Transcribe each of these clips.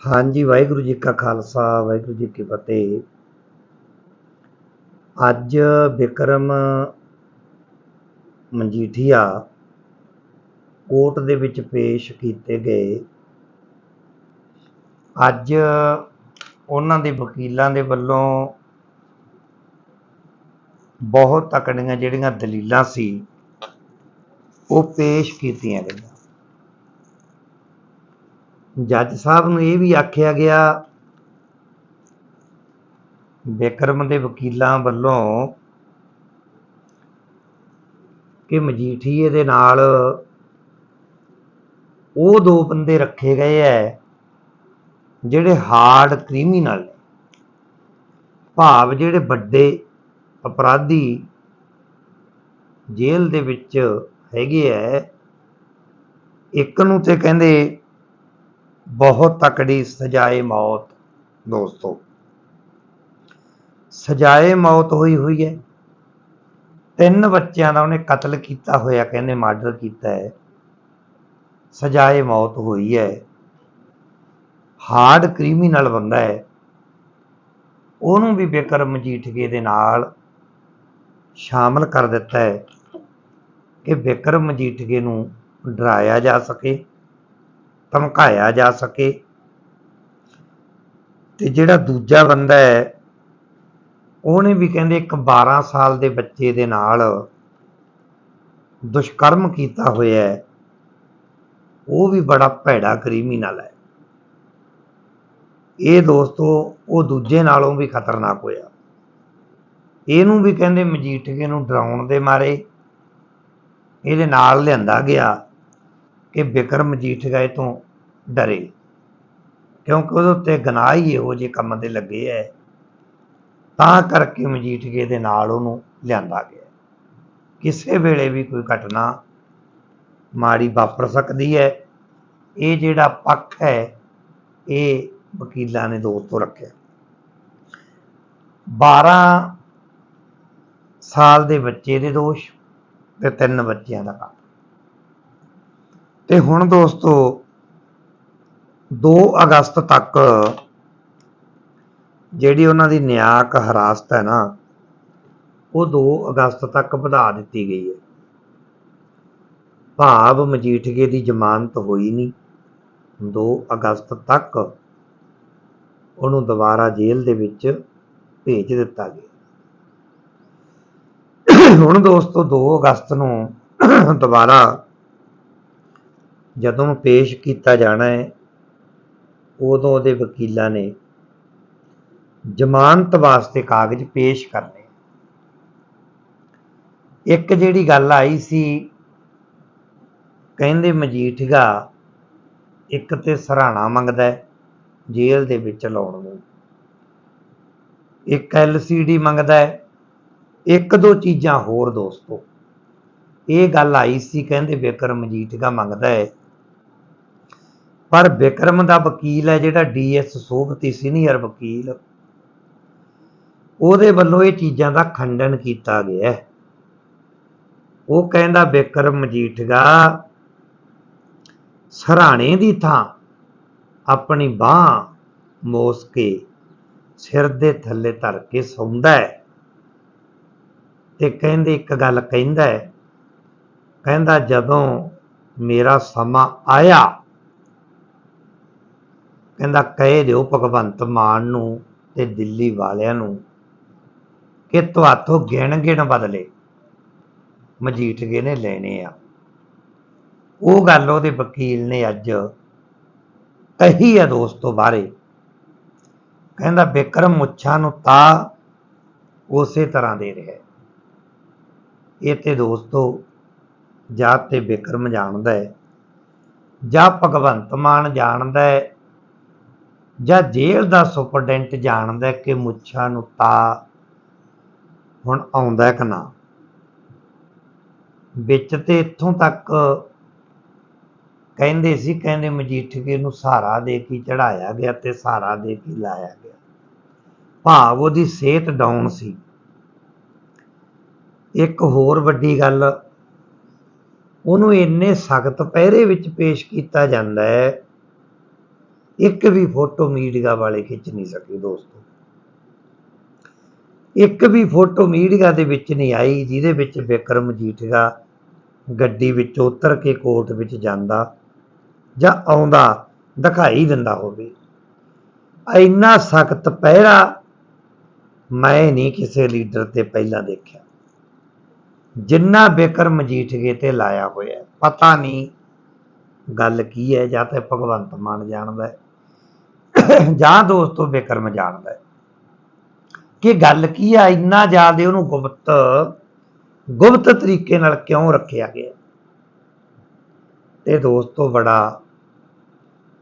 ਹਾਂਜੀ, ਵਾਹਿਗੁਰੂ ਜੀ ਕਾ ਖਾਲਸਾ, ਵਾਹਿਗੁਰੂ ਜੀ ਕੀ ਫਤਿਹ। ਅੱਜ ਵਿਕਰਮ ਮਜੀਠੀਆ ਕੋਰਟ ਦੇ ਵਿੱਚ ਪੇਸ਼ ਕੀਤੇ ਗਏ। ਅੱਜ ਉਹਨਾਂ ਦੇ ਵਕੀਲਾਂ ਦੇ ਵੱਲੋਂ ਬਹੁਤ ਤਕੜੀਆਂ ਜਿਹੜੀਆਂ ਦਲੀਲਾਂ ਸੀ, ਉਹ ਪੇਸ਼ ਕੀਤੀਆਂ ਗਈਆਂ। ਜੱਜ ਸਾਹਿਬ ਨੂੰ ਇਹ ਵੀ ਆਖਿਆ ਗਿਆ ਵਿਕਰਮ ਦੇ ਵਕੀਲਾਂ ਵੱਲੋਂ ਕਿ ਮਜੀਠੀਏ ਦੇ ਨਾਲ ਉਹ ਦੋ ਬੰਦੇ ਰੱਖੇ ਗਏ ਐ, ਜਿਹੜੇ ਹਾਰਡ ਕ੍ਰਿਮੀਨਲ ਨੇ। ਭਾਵ ਜਿਹੜੇ ਵੱਡੇ ਅਪਰਾਧੀ ਜੇਲ੍ਹ ਦੇ ਵਿੱਚ ਹੈਗੇ ਐ, ਇੱਕ ਨੂੰ ਤੇ ਕਹਿੰਦੇ ਬਹੁਤ ਤਕੜੀ ਸਜ਼ਾਏ ਮੌਤ, ਦੋਸਤੋ। ਸਜ਼ਾਏ ਮੌਤ ਹੋਈ ਹੋਈ ਹੈ। ਤਿੰਨ ਬੱਚਿਆਂ ਦਾ ਉਹਨੇ ਕਤਲ ਕੀਤਾ ਹੋਇਆ, ਕਹਿੰਦੇ ਮਰਡਰ ਕੀਤਾ ਹੈ। ਸਜ਼ਾਏ ਮੌਤ ਹੋਈ ਹੈ। ਹਾਰਡ ਕ੍ਰਿਮੀਨਲ ਬੰਦਾ ਹੈ। ਉਹਨੂੰ ਵੀ ਬਿਕਰਮ ਮਜੀਠੀਏ ਦੇ ਨਾਲ ਸ਼ਾਮਲ ਕਰ ਦਿੱਤਾ ਹੈ ਕਿ ਬਿਕਰਮ ਮਜੀਠੀਏ ਨੂੰ ਡਰਾਇਆ ਜਾ ਸਕੇ। ਧਮਕਾਇਆ ਜਾ ਸਕੇ। ਤੇ ਜਿਹੜਾ ਦੂਜਾ ਬੰਦਾ ਹੈ, ਉਹਨੇ ਵੀ ਕਹਿੰਦੇ ਇੱਕ 12 ਸਾਲ ਦੇ ਬੱਚੇ ਦੇ ਨਾਲ ਦੁਸ਼ਕਰਮ ਕੀਤਾ ਹੋਇਆ ਹੈ। ਉਹ ਵੀ ਬੜਾ ਭੈੜਾ ਕ੍ਰਿਮੀਨਲ ਹੈ। ਇਹ ਦੋਸਤੋ, ਉਹ ਦੂਜੇ ਨਾਲੋਂ ਵੀ ਖਤਰਨਾਕ ਹੋਇਆ। ਇਹਨੂੰ ਵੀ ਕਹਿੰਦੇ ਮਜੀਠੀਏ ਨੂੰ ਡਰਾਉਣ ਦੇ ਮਾਰੇ। ਇਹਦੇ ਨਾਲ ਲਿਆਂਦਾ ਗਿਆ। ਇਹ ਬਿਕਰਮ ਮਜੀਠੀਆ ਤੋਂ ਡਰੇ। ਕਿਉਂਕਿ ਉਹਦੇ ਉੱਤੇ ਗਨਾਹ ਹੀ ਇਹੋ ਜਿਹੇ ਕੰਮ ਦੇ ਲੱਗੇ ਐ, ਤਾਂ ਕਰਕੇ ਮਜੀਠੀਏ ਦੇ ਨਾਲ ਉਹਨੂੰ ਲਿਆਂਦਾ ਗਿਆ। ਕਿਸੇ ਵੇਲੇ ਵੀ ਕੋਈ ਘਟਨਾ ਮਾੜੀ ਵਾਪਰ ਸਕਦੀ ਹੈ ਇਹ ਜਿਹੜਾ ਪੱਖ ਹੈ ਇਹ ਵਕੀਲਾਂ ਨੇ ਦੋਸਤੋ ਰੱਖਿਆ। 12 ਸਾਲ ਦੇ ਬੱਚੇ ਦੇ ਦੋਸ਼ ਤੇ ਤਿੰਨ ਬੱਚਿਆਂ ਦਾ ਕੰਮ। ਤੇ ਹੁਣ ਦੋਸਤੋ 2 ਅਗਸਤ ਤੱਕ ਜਿਹੜੀ ਉਹਨਾਂ ਦੀ ਨਿਆਕ ਹਰਾਸਤ ਹੈ ਨਾ, ਉਹ 2 ਅਗਸਤ ਤੱਕ ਵਧਾ ਦਿੱਤੀ ਗਈ ਹੈ। ਭਾਵ ਮਜੀਠੀਏ ਦੀ ਜ਼ਮਾਨਤ ਹੋਈ ਨਹੀਂ। 2 ਅਗਸਤ ਤੱਕ ਉਹਨੂੰ ਦੁਬਾਰਾ ਜੇਲ੍ਹ ਦੇ ਵਿੱਚ ਭੇਜ ਦਿੱਤਾ ਗਿਆ। ਹੁਣ ਦੋਸਤੋ 2 ਅਗਸਤ ਨੂੰ ਦੁਬਾਰਾ ਜਦੋਂ ਪੇਸ਼ ਕੀਤਾ ਜਾਣਾ ਹੈ, ਉਦੋਂ ਉਹਦੇ ਵਕੀਲਾਂ ਨੇ ਜ਼ਮਾਨਤ ਵਾਸਤੇ ਕਾਗਜ਼ ਪੇਸ਼ ਕਰਨੇ। ਇੱਕ ਜਿਹੜੀ ਗੱਲ ਆਈ ਸੀ, ਕਹਿੰਦੇ ਮਜੀਠੀਆ ਇੱਕ ਤੇ ਸਰਾਣਾ ਮੰਗਦਾ ਜੇਲ੍ਹ ਦੇ ਵਿੱਚ ਲਾਉਣ ਨੂੰ। ਇੱਕ ਐਲਸੀਡੀ ਮੰਗਦਾ ਇੱਕ ਦੋ ਚੀਜ਼ਾਂ ਹੋਰ ਦੋਸਤੋ। ਇਹ ਗੱਲ ਆਈ ਸੀ, ਕਹਿੰਦੇ ਵਿਕਰਮ ਮਜੀਠੀਆ ਮੰਗਦਾ ਹੈ ਪਰ ਵਿਕਰਮ ਦਾ ਵਕੀਲ ਹੈ ਜਿਹੜਾ ਡੀਐਸ ਸੋਭਤੀ ਸੀਨੀਅਰ ਵਕੀਲ। ਉਹਦੇ ਵੱਲੋਂ ਇਹ ਚੀਜ਼ਾਂ ਦਾ ਖੰਡਨ ਕੀਤਾ ਗਿਆ ਹੈ। ਉਹ ਕਹਿੰਦਾ, ਵਿਕਰਮ ਮਜੀਠਗਾ ਸਰਾਣੇ ਦੀ ਥਾਂ ਆਪਣੀ ਬਾਹ ਮੋਸ ਕੇ ਸਿਰ ਦੇ ਥੱਲੇ ਧਰ ਕੇ ਸੌਂਦਾ ਹੈ। ਤੇ ਕਹਿੰਦੇ, ਇੱਕ ਗੱਲ ਕਹਿੰਦਾ ਹੈ, ਕਹਿੰਦਾ, ਜਦੋਂ ਮੇਰਾ ਸਮਾਂ ਆਇਆ ਕਹਿੰਦਾ ਕਹਿ ਦਿਓ ਭਗਵੰਤ ਮਾਨ ਨੂੰ ਤੇ ਦਿੱਲੀ ਵਾਲਿਆਂ ਨੂੰ ਕਿ ਤੁਹਾਥੋਂ ਗਿਣ ਗਿਣ ਬਦਲੇ ਮਜੀਠੀਏ ਨੇ ਲੈਣੇ ਆ। ਉਹ ਗੱਲ ਉਹਦੇ ਵਕੀਲ ਨੇ ਅੱਜ ਕਹੀ ਹੈ ਦੋਸਤੋ ਬਾਰੇ ਕਹਿੰਦਾ ਬਿਕਰਮ ਮੁੱਛਾਂ ਨੂੰ ਤਾਂ ਉਸੇ ਤਰ੍ਹਾਂ ਦੇ ਰਿਹਾ ਇਹ ਤੇ ਦੋਸਤੋ ਜਾਂ ਤੇ ਬਿਕਰਮ ਜਾਣਦਾ ਹੈ ਜਾਂ ਭਗਵੰਤ ਮਾਨ ਜਾਣਦਾ ਹੈ ਜਾਂ ਜੇਲ੍ਹ ਦਾ ਸੁਪਰਡੈਂਟ ਜਾਣਦਾ ਕਿ ਮੁੱਛਾਂ ਨੂੰ ਤਾ ਹੁਣ ਆਉਂਦਾ ਕਿ ਨਾ? ਵਿੱਚ ਤੇ ਇੱਥੋਂ ਤੱਕ ਕਹਿੰਦੇ ਸੀ, ਕਹਿੰਦੇ ਮਜੀਠੀਏ ਨੂੰ ਸਹਾਰਾ ਦੇ ਕੇ ਚੜਾਇਆ ਗਿਆ ਤੇ ਸਹਾਰਾ ਦੇ ਕੇ ਲਾਇਆ ਗਿਆ। ਭਾਵ ਉਹਦੀ ਸਿਹਤ ਡਾਊਨ ਸੀ। ਇੱਕ ਹੋਰ ਵੱਡੀ ਗੱਲ, ਉਹਨੂੰ ਇੰਨੇ ਸਖਤ ਪਹਿਰੇ ਵਿੱਚ ਪੇਸ਼ ਕੀਤਾ ਜਾਂਦਾ ਹੈ ਇੱਕ ਵੀ ਫੋਟੋ ਮੀਡੀਆ ਵਾਲੇ ਖਿੱਚ ਨਹੀਂ ਸਕੇ ਦੋਸਤੋ। ਇੱਕ ਵੀ ਫੋਟੋ ਮੀਡੀਆ ਦੇ ਵਿੱਚ ਨਹੀਂ ਆਈ, ਜਿਹਦੇ ਵਿੱਚ ਵਿਕਰਮ ਮਜੀਠੀਆ ਗੱਡੀ ਵਿੱਚ ਉਤਰ ਕੇ ਕੋਰਟ ਵਿੱਚ ਜਾਂਦਾ ਜਾਂ ਆਉਂਦਾ, ਦਿਖਾਈ ਦਿੰਦਾ ਹੋਵੇ। ਇੰਨਾ ਸਖਤ ਪਹਿਰਾ ਮੈਂ ਨਹੀਂ ਕਿਸੇ ਲੀਡਰ ਤੇ ਪਹਿਲਾਂ ਦੇਖਿਆ। ਜਿੰਨਾ ਬਿਕਰਮ ਮਜੀਠੀਏ ਤੇ ਲਾਇਆ ਹੋਇਆ, ਪਤਾ ਨਹੀਂ ਗੱਲ ਕੀ ਹੈ, ਜਾਂ ਤੇ ਭਗਵੰਤ ਮਾਨ ਜਾਣਦਾ ਹੈ। ਜਾਂ ਦੋਸਤੋ ਬਿਕਰਮ ਜਾਣਦਾ ਹੈ। ਕਿ ਗੱਲ ਕੀ ਆ? ਇੰਨਾ ਜ਼ਿਆਦਾ ਉਹਨੂੰ ਗੁਪਤ ਗੁਪਤ ਤਰੀਕੇ ਨਾਲ ਕਿਉਂ ਰੱਖਿਆ ਗਿਆ? ਤੇ ਦੋਸਤੋ ਬੜਾ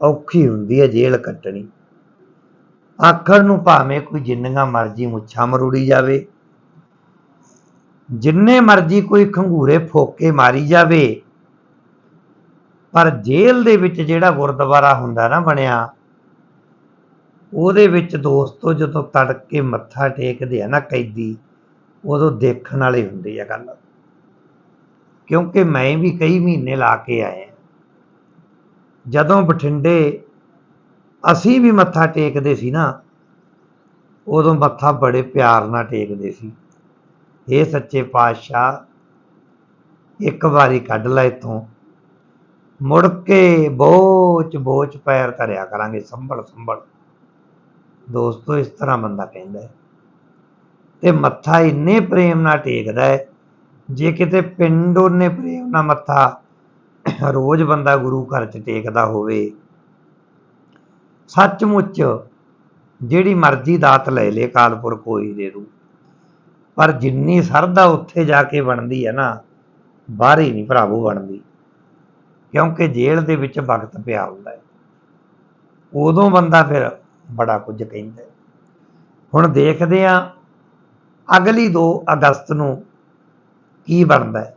ਔਖੀ ਹੁੰਦੀ ਹੈ ਜੇਲ੍ਹ ਕੱਟਣੀ। ਆਖਰ ਨੂੰ ਭਾਵੇਂ ਕੋਈ ਜਿੰਨੀਆਂ ਮਰਜ਼ੀ ਮੁੱਛਾਂ ਮਰੂੜੀ ਜਾਵੇ। ਜਿੰਨੇ ਮਰਜ਼ੀ ਕੋਈ ਖੰਗੂਰੇ ਫੋਕੇ ਮਾਰੀ ਜਾਵੇ। ਪਰ ਜੇਲ੍ਹ ਦੇ ਵਿੱਚ ਜਿਹੜਾ ਗੁਰਦੁਆਰਾ ਹੁੰਦਾ ਨਾ ਬਣਿਆ ਉਹਦੇ ਵਿੱਚ ਦੋਸਤੋ ਜਦੋਂ ਤੜਕੇ ਮੱਥਾ ਟੇਕਦੇ ਆ ਨਾ ਕੈਦੀ, ਉਦੋਂ ਦੇਖਣ ਵਾਲੇ ਹੁੰਦੇ ਆ ਗੱਲ। ਕਿਉਂਕਿ ਮੈਂ ਵੀ ਕਈ ਮਹੀਨੇ ਲਾ ਕੇ ਆਇਆ। ਜਦੋਂ ਬਠਿੰਡੇ ਅਸੀਂ ਵੀ ਮੱਥਾ ਟੇਕਦੇ ਸੀ ਨਾ, ਉਦੋਂ ਮੱਥਾ ਬੜੇ ਪਿਆਰ ਨਾਲ ਟੇਕਦੇ ਸੀ। ਇਹ ਸੱਚੇ ਪਾਤਸ਼ਾਹ, ਇੱਕ ਵਾਰੀ ਕੱਢ ਲੈ ਇਥੋਂ। ਮੁੜ ਕੇ ਬੋਚ ਬੋਚ ਪੈਰ ਧਰਿਆ ਕਰਾਂਗੇ ਸੰਭਲ ਸੰਭਲ ਦੋਸਤੋ, ਇਸ ਤਰ੍ਹਾਂ ਬੰਦਾ ਕਹਿੰਦਾ ਹੈ। ਤੇ ਮੱਥਾ ਇੰਨੇ ਪ੍ਰੇਮ ਨਾਲ ਟੇਕਦਾ ਹੈ, ਜੇ ਕਿਤੇ ਪਿੰਡ ਉਹਨੇ ਪ੍ਰੇਮ ਨਾਲ ਮੱਥਾ ਰੋਜ਼ ਬੰਦਾ ਗੁਰੂ ਘਰ ਚ ਟੇਕਦਾ ਹੋਵੇ, ਸੱਚਮੁੱਚ ਜਿਹੜੀ ਮਰਜ਼ੀ ਦਾਤ ਲੈ ਲੇ, ਕਾਲਪੁਰ ਕੋਈ ਦੇ ਦੂ। ਪਰ ਜਿੰਨੀ ਸਰਦਾ ਉੱਥੇ ਜਾ ਕੇ ਬਣਦੀ ਹੈ ਨਾ, ਬਾਹਰ ਹੀ ਨਹੀਂ ਭਰਾਵੋ ਬਣਦੀ, ਕਿਉਂਕਿ ਜੇਲ੍ਹ ਦੇ ਵਿੱਚ ਵਕਤ ਪਿਆ ਹੁੰਦਾ ਹੈ। ਉਦੋਂ ਬੰਦਾ ਫਿਰ ਬੜਾ ਕੁਝ ਕਹਿੰਦਾ ਹੁਣ ਦੇਖਦੇ ਆ ਅਗਲੀ 2 ਅਗਸਤ ਨੂੰ ਕੀ ਬਣਦਾ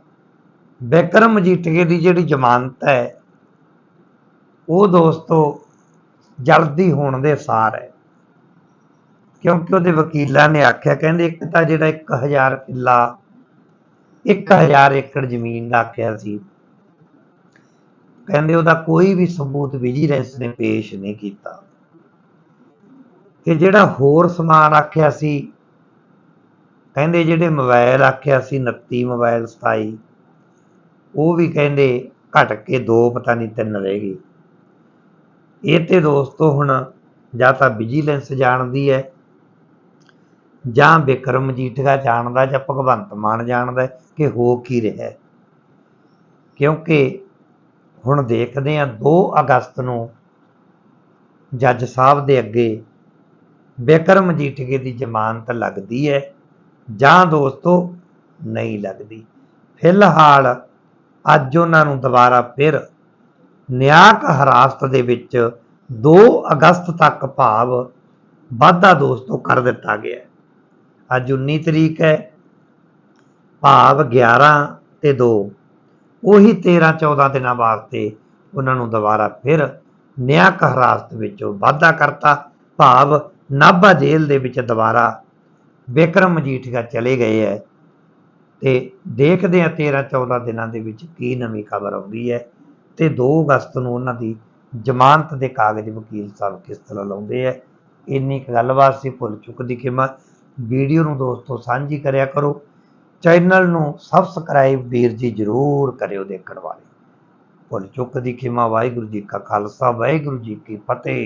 ਬਿਕਰਮ ਮਜੀਠੀਏ ਦੀ ਜਿਹੜੀ ਜ਼ਮਾਨਤ ਹੈ, ਉਹ ਦੋਸਤੋ ਜਲਦੀ ਹੋਣ ਦੇ ਸਾਰ ਹੈ। ਕਿਉਂਕਿ ਉਹਦੇ ਵਕੀਲਾਂ ਨੇ ਆਖਿਆ, ਕਹਿੰਦੇ ਇੱਕ ਤਾਂ ਜਿਹੜਾ 1000 ਕਿੱਲਾ 1000 ਏਕੜ ਜ਼ਮੀਨ ਦਾ ਆਖਿਆ ਸੀ। ਕਹਿੰਦੇ ਉਹਦਾ ਕੋਈ ਵੀ ਸਬੂਤ ਵਿਜੀਲੈਂਸ ਨੇ ਪੇਸ਼ ਨਹੀਂ ਕੀਤਾ। ਤੇ ਜਿਹੜਾ ਹੋਰ ਸਮਾਨ ਆਖਿਆ ਸੀ, ਕਹਿੰਦੇ ਜਿਹੜੇ ਮੋਬਾਈਲ ਆਖਿਆ ਸੀ 29 ਮੋਬਾਈਲ 27 ਉਹ ਵੀ ਕਹਿੰਦੇ ਘਟ ਕੇ ਦੋ, ਪਤਾ ਨਹੀਂ ਤਿੰਨ ਰਹਿ ਗਏ। ਇਹ ਤੇ ਦੋਸਤੋ ਹੁਣ ਜਾਂ ਤਾਂ ਵਿਜੀਲੈਂਸ ਜਾਣਦੀ ਹੈ, ਜਾਂ ਬਿਕਰਮ ਮਜੀਠੀਆ ਜਾਣਦਾ, ਜਾਂ ਭਗਵੰਤ ਮਾਨ ਜਾਣਦਾ ਕਿ ਹੋ ਕੀ ਰਿਹਾ ਕਿਉਂਕਿ ਹੁਣ ਦੇਖਦੇ ਹਾਂ 2 ਅਗਸਤ ਨੂੰ ਜੱਜ ਸਾਹਿਬ ਦੇ ਅੱਗੇ ਬਿਕਰਮ ਮਜੀਠੀਏ ਦੀ ਜ਼ਮਾਨਤ ਲੱਗਦੀ ਹੈ ਜਾਂ ਦੋਸਤੋ ਨਹੀਂ ਲੱਗਦੀ। ਫਿਲਹਾਲ ਅੱਜ ਉਹਨਾਂ ਨੂੰ ਦੁਬਾਰਾ ਫਿਰ ਨਿਆਂਕ ਹਰਾਸਤ ਦੇ ਵਿੱਚ 2 ਅਗਸਤ ਤੱਕ ਭਾਵ ਵਾਧਾ ਦੋਸਤੋ ਕਰ ਦਿੱਤਾ ਗਿਆ ਅੱਜ 19 ਤਰੀਕ ਹੈ ਭਾਵ 11 ਤੇ 2 ਉਹੀ 13 14 ਦਿਨਾਂ ਵਾਸਤੇ ਉਹਨਾਂ ਨੂੰ ਦੁਬਾਰਾ ਫਿਰ ਨਿਆਂਕ ਹਰਾਸਤ ਵਿੱਚੋਂ ਵਾਧਾ ਕਰਤਾ, ਭਾਵ ਨਾਭਾ ਜੇਲ੍ਹ ਦੇ ਵਿੱਚ ਦੁਬਾਰਾ ਬਿਕਰਮ ਮਜੀਠੀਆ ਚਲੇ ਗਏ ਹੈ ਤੇ ਦੇਖਦੇ ਆ 13 14 ਦਿਨਾਂ ਦੇ ਵਿੱਚ ਕੀ ਨਵੀਂ ਖਬਰ ਆਉਂਦੀ ਹੈ ਤੇ 2 ਅਗਸਤ ਨੂੰ ਉਹਨਾਂ ਦੀ ਜ਼ਮਾਨਤ ਦੇ ਕਾਗਜ਼ ਵਕੀਲ ਸਾਹਿਬ ਕਿਸ ਤਰ੍ਹਾਂ ਲਾਉਂਦੇ ਆ ਇੰਨੀ ਕੁ ਗੱਲਬਾਤ ਸੀ, ਭੁੱਲ ਚੁੱਕ ਦੀ ਕੀਮਤ ਵੀਡੀਓ ਨੂੰ ਦੋਸਤੋ ਸਾਂਝੀ ਕਰਿਆ ਕਰੋ, ਚੈਨਲ ਨੂੰ ਸਬਸਕ੍ਰਾਈਬ ਵੀਰ ਜੀ ਜਰੂਰ ਕਰਿਓ ਦੇਖਣ ਵਾਲੇ। ਭੁੱਲ ਚੁੱਕ ਦੀ ਖਿਮਾ, ਵਾਹਿਗੁਰੂ ਜੀ ਕਾ ਖਾਲਸਾ, ਵਾਹਿਗੁਰੂ ਜੀ ਕੀ ਫਤਿਹ।